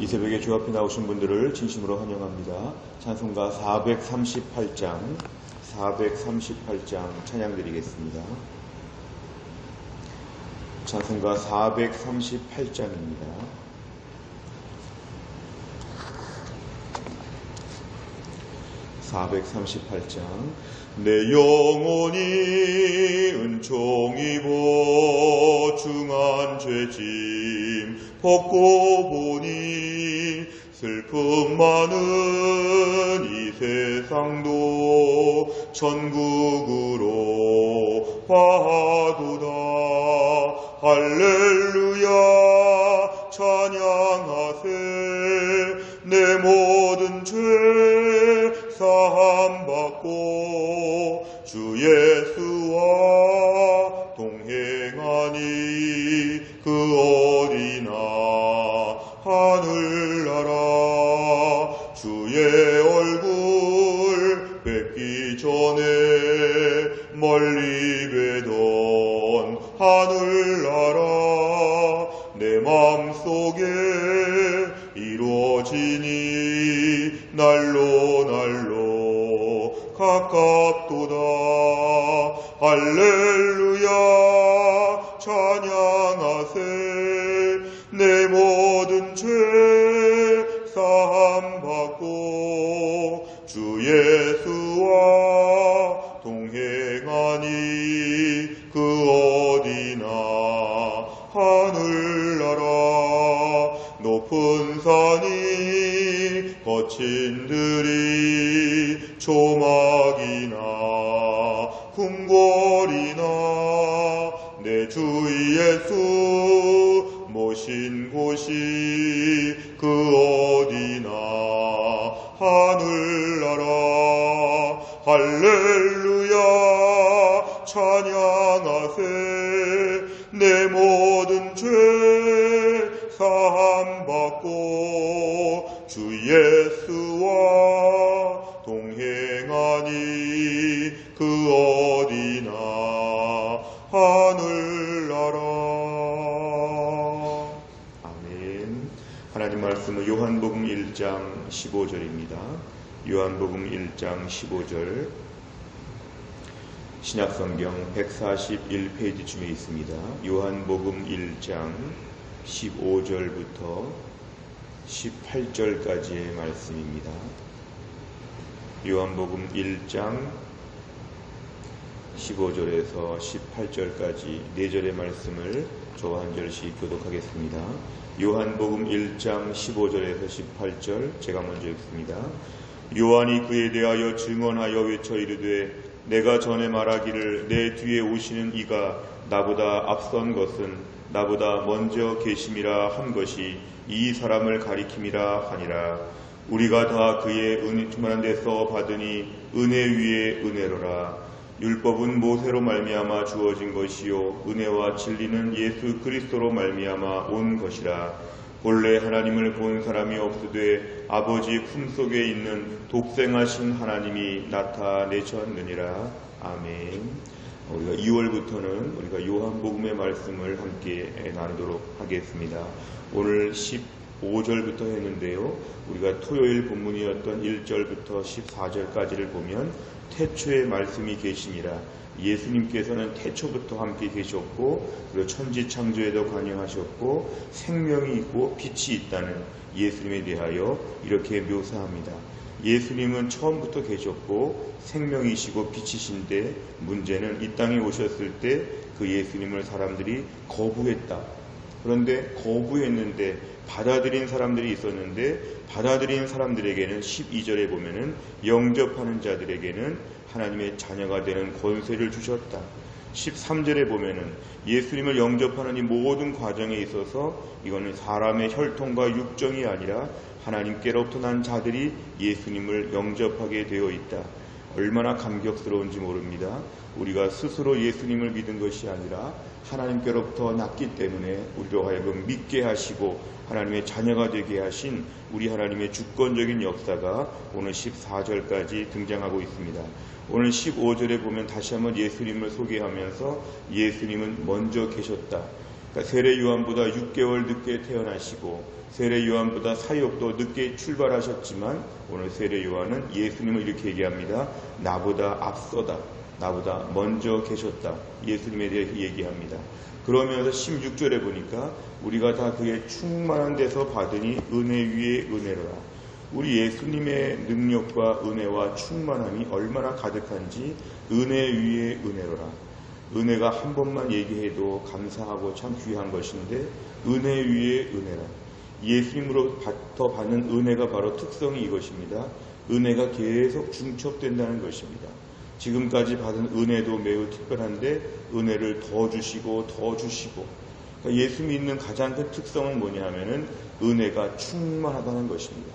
이 새벽에 주 앞에 나오신 분들을 진심으로 환영합니다. 찬송가 438장, 438장 찬양 드리겠습니다. 찬송가 438장입니다. (438장) 내 영혼이 은총 입어 중한 죄짐 벗고 보니 슬픔 많은 이 세상도 천국으로 화도다. 할렐루야 찬양하세. 내 모든 죄 받고 주 예수와 동행하니 그 어디나 하늘 찬 예수 모신 곳이 그 어디나 하늘나라. 할렐 하늘나라 아멘 하나님 말씀은 요한복음 1장 15절입니다 요한복음 1장 15절 신약성경 141페이지쯤에 있습니다. 요한복음 1장 15절부터 18절까지의 말씀입니다. 요한복음 1장 15절에서 18절까지 4절의 말씀을 저한 절씩 교독하겠습니다. 요한복음 1장 15절에서 18절 제가 먼저 읽습니다. 요한이 그에 대하여 증언하여 외쳐 이르되 내가 전에 말하기를 내 뒤에 오시는 이가 나보다 앞선 것은 나보다 먼저 계심이라 한 것이 이 사람을 가리킴이라 하니라. 우리가 다 그의 은 충만한 데서 받으니 은혜 위에 은혜로라. 율법은 모세로 말미암아 주어진 것이요 은혜와 진리는 예수 그리스도로 말미암아 온 것이라. 본래 하나님을 본 사람이 없으되 아버지 품속에 있는 독생하신 하나님이 나타내셨느니라. 아멘. 우리가 2월부터는 우리가 요한복음의 말씀을 함께 나누도록 하겠습니다. 오늘 15절부터 했는데요. 우리가 토요일 본문이었던 1절부터 14절까지를 보면 태초에 말씀이 계시니라. 예수님께서는 태초부터 함께 계셨고 그리고 천지 창조에도 관여하셨고 생명이 있고 빛이 있다는 예수님에 대하여 이렇게 묘사합니다. 예수님은 처음부터 계셨고 생명이시고 빛이신데 문제는 이 땅에 오셨을 때 그 예수님을 사람들이 거부했다. 그런데 거부했는데 받아들인 사람들이 있었는데 받아들인 사람들에게는 12절에 보면은 영접하는 자들에게는 하나님의 자녀가 되는 권세를 주셨다. 13절에 보면은 예수님을 영접하는 이 모든 과정에 있어서 이거는 사람의 혈통과 육정이 아니라 하나님께로부터 난 자들이 예수님을 영접하게 되어 있다. 얼마나 감격스러운지 모릅니다. 우리가 스스로 예수님을 믿은 것이 아니라 하나님께로부터 났기 때문에 우리로 하여금 믿게 하시고 하나님의 자녀가 되게 하신 우리 하나님의 주권적인 역사가 오늘 14절까지 등장하고 있습니다. 오늘 15절에 보면 다시 한번 예수님을 소개하면서 예수님은 먼저 계셨다. 그러니까 세례 요한보다 6개월 늦게 태어나시고 세례 요한보다 사역도 늦게 출발하셨지만 오늘 세례 요한은 예수님을 이렇게 얘기합니다. 나보다 앞서다. 나보다 먼저 계셨다. 예수님에 대해 얘기합니다. 그러면서 16절에 보니까 우리가 다 그의 충만한 데서 받으니 은혜 위에 은혜로라. 우리 예수님의 능력과 은혜와 충만함이 얼마나 가득한지 은혜 위에 은혜로라. 은혜가 한 번만 얘기해도 감사하고 참 귀한 것인데 은혜 위에 은혜라. 예수님으로부터 받는 은혜가 바로 특성이 이것입니다. 은혜가 계속 중첩된다는 것입니다. 지금까지 받은 은혜도 매우 특별한데 은혜를 더 주시고 더 주시고 그러니까 예수 믿는 가장 큰 특성은 뭐냐 하면은 은혜가 충만하다는 것입니다.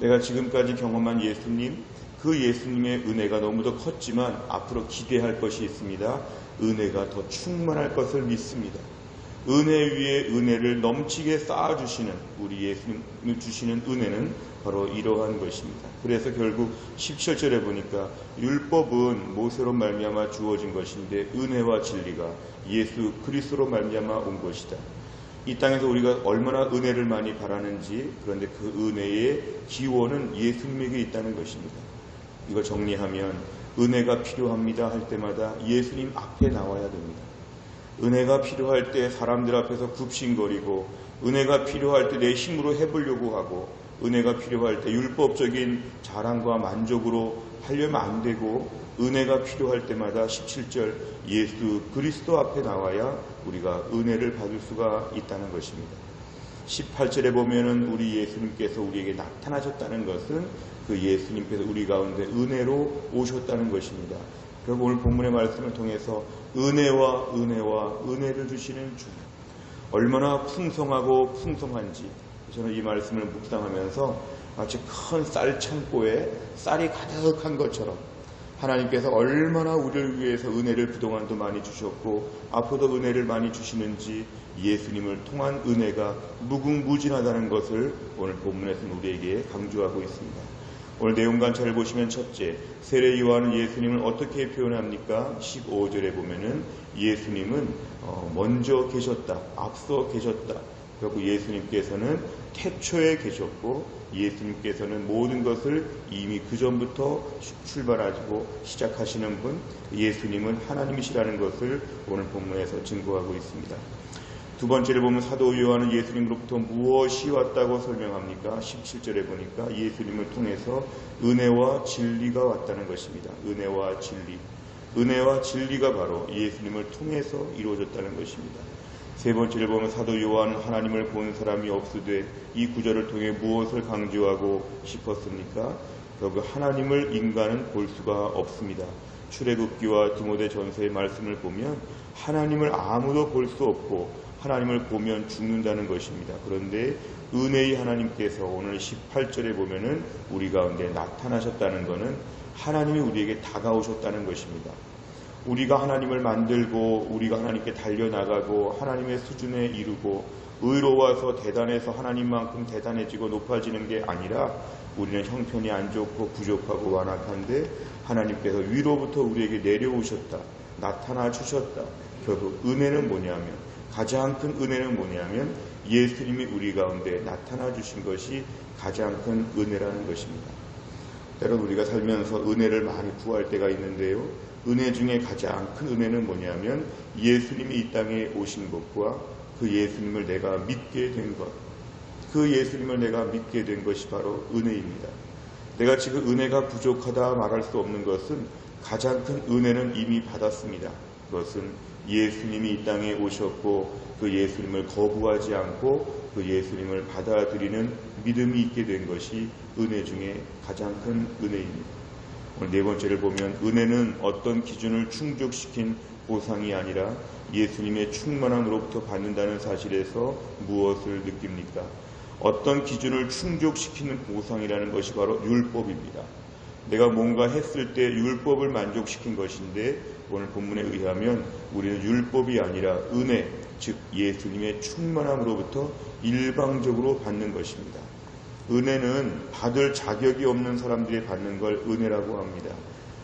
내가 지금까지 경험한 예수님 그 예수님의 은혜가 너무도 컸지만 앞으로 기대할 것이 있습니다. 은혜가 더 충만할 것을 믿습니다. 은혜 위에 은혜를 넘치게 쌓아주시는 우리 예수님을 주시는 은혜는 바로 이러한 것입니다. 그래서 결국 17절에 보니까 율법은 모세로 말미암아 주어진 것인데 은혜와 진리가 예수 그리스도로 말미암아 온 것이다. 이 땅에서 우리가 얼마나 은혜를 많이 바라는지 그런데 그 은혜의 기원은 예수님에게 있다는 것입니다. 이거 정리하면 은혜가 필요합니다 할 때마다 예수님 앞에 나와야 됩니다. 은혜가 필요할 때 사람들 앞에서 굽신거리고 은혜가 필요할 때 내 힘으로 해보려고 하고 은혜가 필요할 때 율법적인 자랑과 만족으로 하려면 안 되고 은혜가 필요할 때마다 17절 예수 그리스도 앞에 나와야 우리가 은혜를 받을 수가 있다는 것입니다. 18절에 보면은 우리 예수님께서 우리에게 나타나셨다는 것은 그 예수님께서 우리 가운데 은혜로 오셨다는 것입니다. 그리고 오늘 본문의 말씀을 통해서 은혜와 은혜와 은혜를 주시는 주 얼마나 풍성하고 풍성한지 저는 이 말씀을 묵상하면서 마치 큰 쌀 창고에 쌀이 가득한 것처럼 하나님께서 얼마나 우리를 위해서 은혜를 그동안도 많이 주셨고 앞으로도 은혜를 많이 주시는지 예수님을 통한 은혜가 무궁무진하다는 것을 오늘 본문에서 우리에게 강조하고 있습니다. 오늘 내용관 잘 보시면 첫째, 세례 요한은 예수님을 어떻게 표현합니까? 15절에 보면은 예수님은 어, 먼저 계셨다, 앞서 계셨다. 그리고 예수님께서는 태초에 계셨고 예수님께서는 모든 것을 이미 그 전부터 출발하시고 시작하시는 분 예수님은 하나님이시라는 것을 오늘 본문에서 증거하고 있습니다. 두 번째를 보면 사도 요한은 예수님으로부터 무엇이 왔다고 설명합니까? 17절에 보니까 예수님을 통해서 은혜와 진리가 왔다는 것입니다. 은혜와 진리. 은혜와 진리가 바로 예수님을 통해서 이루어졌다는 것입니다. 세 번째를 보면 사도 요한은 하나님을 본 사람이 없으되 이 구절을 통해 무엇을 강조하고 싶었습니까? 결국 하나님을 인간은 볼 수가 없습니다. 출애굽기와 디모데 전서의 말씀을 보면 하나님을 아무도 볼 수 없고 하나님을 보면 죽는다는 것입니다. 그런데 은혜의 하나님께서 오늘 18절에 보면은 우리 가운데 나타나셨다는 것은 하나님이 우리에게 다가오셨다는 것입니다. 우리가 하나님을 만들고 우리가 하나님께 달려나가고 하나님의 수준에 이르고 의로워서 대단해서 하나님만큼 대단해지고 높아지는 게 아니라 우리는 형편이 안 좋고 부족하고 완악한데 하나님께서 위로부터 우리에게 내려오셨다. 나타나 주셨다. 결국 은혜는 뭐냐면 가장 큰 은혜는 뭐냐면 예수님이 우리 가운데 나타나 주신 것이 가장 큰 은혜라는 것입니다. 때론 우리가 살면서 은혜를 많이 구할 때가 있는데요. 은혜 중에 가장 큰 은혜는 뭐냐면 예수님이 이 땅에 오신 것과 그 예수님을 내가 믿게 된 것. 그 예수님을 내가 믿게 된 것이 바로 은혜입니다. 내가 지금 은혜가 부족하다 말할 수 없는 것은 가장 큰 은혜는 이미 받았습니다. 그것은 예수님이 이 땅에 오셨고 그 예수님을 거부하지 않고 그 예수님을 받아들이는 믿음이 있게 된 것이 은혜 중에 가장 큰 은혜입니다. 오늘 네 번째를 보면 은혜는 어떤 기준을 충족시킨 보상이 아니라 예수님의 충만함으로부터 받는다는 사실에서 무엇을 느낍니까? 어떤 기준을 충족시키는 보상이라는 것이 바로 율법입니다. 내가 뭔가 했을 때 율법을 만족시킨 것인데 오늘 본문에 의하면 우리는 율법이 아니라 은혜, 즉 예수님의 충만함으로부터 일방적으로 받는 것입니다. 은혜는 받을 자격이 없는 사람들이 받는 걸 은혜라고 합니다.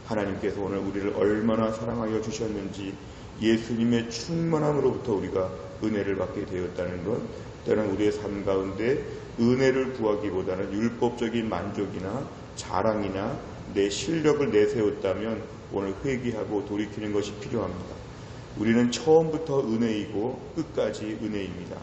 하나님께서 오늘 우리를 얼마나 사랑하여 주셨는지 예수님의 충만함으로부터 우리가 은혜를 받게 되었다는 것, 때로는 우리의 삶 가운데 은혜를 구하기보다는 율법적인 만족이나 자랑이나 내 실력을 내세웠다면 오늘 회개하고 돌이키는 것이 필요합니다. 우리는 처음부터 은혜이고 끝까지 은혜입니다.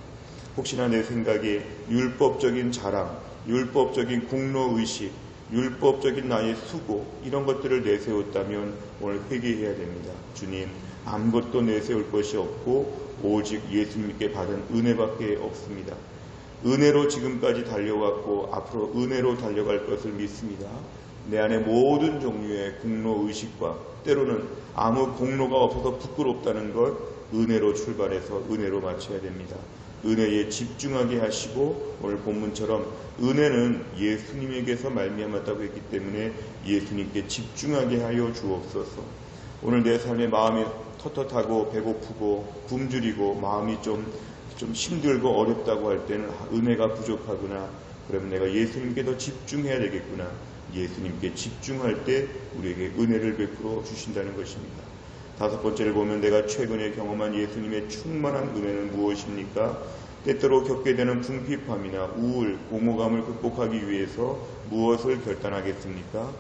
혹시나 내 생각에 율법적인 자랑, 율법적인 공로의식, 율법적인 나의 수고 이런 것들을 내세웠다면 오늘 회개해야 됩니다. 주님 아무것도 내세울 것이 없고 오직 예수님께 받은 은혜밖에 없습니다. 은혜로 지금까지 달려왔고 앞으로 은혜로 달려갈 것을 믿습니다. 내 안에 모든 종류의 공로 의식과 때로는 아무 공로가 없어서 부끄럽다는 것 은혜로 출발해서 은혜로 마쳐야 됩니다. 은혜에 집중하게 하시고 오늘 본문처럼 은혜는 예수님에게서 말미암았다고 했기 때문에 예수님께 집중하게 하여 주옵소서. 오늘 내 삶의 마음이 텁텁하고 배고프고 굶주리고 마음이 좀, 좀 힘들고 어렵다고 할 때는 아, 은혜가 부족하구나. 그러면 내가 예수님께 더 집중해야 되겠구나. 예수님께 집중할 때 우리에게 은혜를 베풀어 주신다는 것입니다. 다섯 번째를 보면 내가 최근에 경험한 예수님의 충만한 은혜는 무엇입니까? 때때로 겪게 되는 궁핍함이나 우울, 공허감을 극복하기 위해서 무엇을 결단하겠습니까?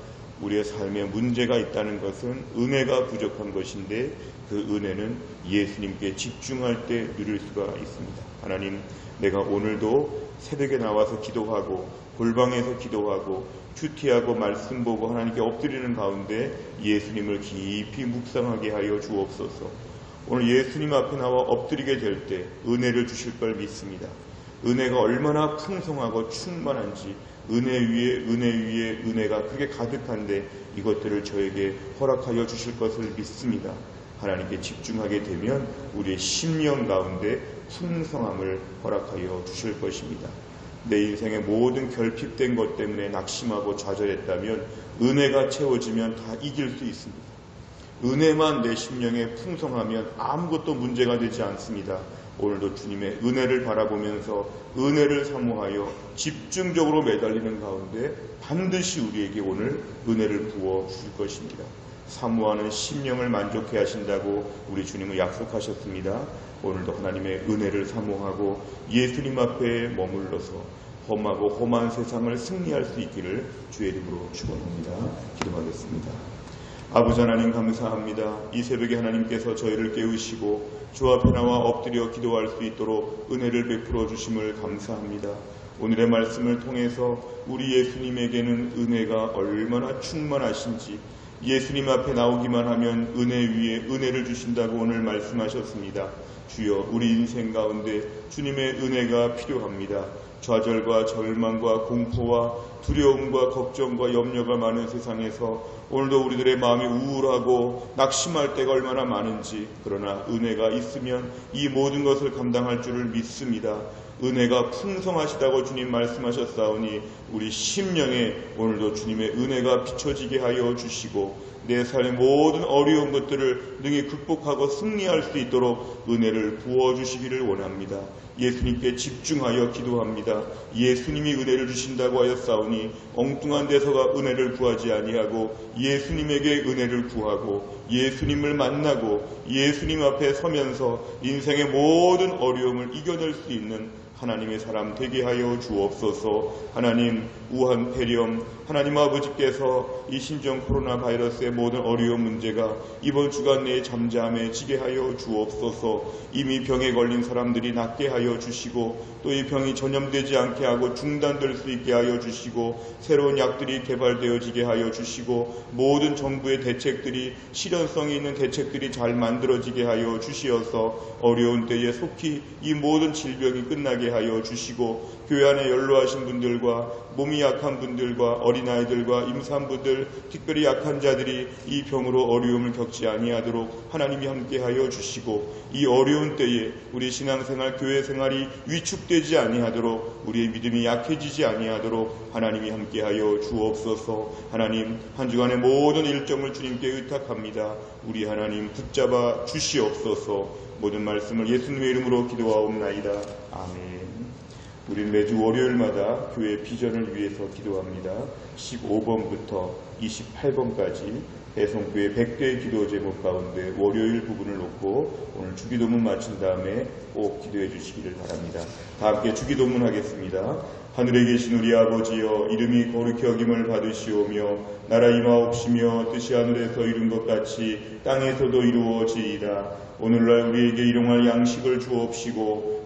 우리의 삶에 문제가 있다는 것은 은혜가 부족한 것인데 그 은혜는 예수님께 집중할 때 누릴 수가 있습니다. 하나님, 내가 오늘도 새벽에 나와서 기도하고 골방에서 기도하고 큐티하고 말씀 보고 하나님께 엎드리는 가운데 예수님을 깊이 묵상하게 하여 주옵소서. 오늘 예수님 앞에 나와 엎드리게 될 때 은혜를 주실 걸 믿습니다. 은혜가 얼마나 풍성하고 충만한지 은혜 위에 은혜 위에 은혜가 크게 가득한데 이것들을 저에게 허락하여 주실 것을 믿습니다. 하나님께 집중하게 되면 우리의 심령 가운데 풍성함을 허락하여 주실 것입니다. 내 인생의 모든 결핍된 것 때문에 낙심하고 좌절했다면 은혜가 채워지면 다 이길 수 있습니다. 은혜만 내 심령에 풍성하면 아무것도 문제가 되지 않습니다. 오늘도 주님의 은혜를 바라보면서 은혜를 사모하여 집중적으로 매달리는 가운데 반드시 우리에게 오늘 은혜를 부어 주실 것입니다. 사모하는 심령을 만족해 하신다고 우리 주님은 약속하셨습니다. 오늘도 하나님의 은혜를 사모하고 예수님 앞에 머물러서 험하고 험한 세상을 승리할 수 있기를 주의 이름으로 축원합니다. 기도하겠습니다. 아버지 하나님 감사합니다. 이 새벽에 하나님께서 저희를 깨우시고 주 앞에 나와 엎드려 기도할 수 있도록 은혜를 베풀어 주심을 감사합니다. 오늘의 말씀을 통해서 우리 예수님에게는 은혜가 얼마나 충만하신지 예수님 앞에 나오기만 하면 은혜 위에 은혜를 주신다고 오늘 말씀하셨습니다. 주여 우리 인생 가운데 주님의 은혜가 필요합니다. 좌절과 절망과 공포와 두려움과 걱정과 염려가 많은 세상에서 오늘도 우리들의 마음이 우울하고 낙심할 때가 얼마나 많은지 그러나 은혜가 있으면 이 모든 것을 감당할 줄을 믿습니다. 은혜가 풍성하시다고 주님 말씀하셨사오니 우리 심령에 오늘도 주님의 은혜가 비춰지게 하여 주시고 내 삶의 모든 어려운 것들을 능히 극복하고 승리할 수 있도록 은혜를 부어주시기를 원합니다. 예수님께 집중하여 기도합니다. 예수님이 은혜를 주신다고 하였사오니 엉뚱한 데서가 은혜를 구하지 아니하고 예수님에게 은혜를 구하고 예수님을 만나고 예수님 앞에 서면서 인생의 모든 어려움을 이겨낼 수 있는 하나님의 사람 되게 하여 주옵소서. 하나님 우한 폐렴 하나님 아버지께서 이 신종 코로나 바이러스의 모든 어려운 문제가 이번 주간 내에 잠잠해 지게 하여 주옵소서. 이미 병에 걸린 사람들이 낫게 하여 주시고 또 이 병이 전염되지 않게 하고 중단될 수 있게 하여 주시고 새로운 약들이 개발되어지게 하여 주시고 모든 정부의 대책들이 실현성이 있는 대책들이 잘 만들어지게 하여 주시어서 어려운 때에 속히 이 모든 질병이 끝나게 하여 주시고 교회 안에 연로하신 분들과 몸이 약한 분들과 어린 아이들과 임산부들 특별히 약한 자들이 이 병으로 어려움을 겪지 아니하도록 하나님이 함께하여 주시고 이 어려운 때에 우리 신앙생활 교회 생활이 위축되지 아니하도록 우리의 믿음이 약해지지 아니하도록 하나님이 함께하여 주옵소서. 하나님 한 주간의 모든 일정을 주님께 의탁합니다. 우리 하나님 붙잡아 주시옵소서. 모든 말씀을 예수님의 이름으로 기도하옵나이다. 아멘 우리는 매주 월요일마다 교회 비전을 위해서 기도합니다. 15번부터 28번까지 배송교회 100대 기도 제목 가운데 월요일 부분을 놓고 오늘 주기도문 마친 다음에 꼭 기도해 주시기를 바랍니다. 다 함께 주기도문 하겠습니다. 하늘에 계신 우리 아버지여 이름이 거룩히 여김을 받으시오며 나라 임하옵시며 뜻이 하늘에서 이룬 것 같이 땅에서도 이루어지이다. 오늘날 우리에게 일용할 양식을 주옵시고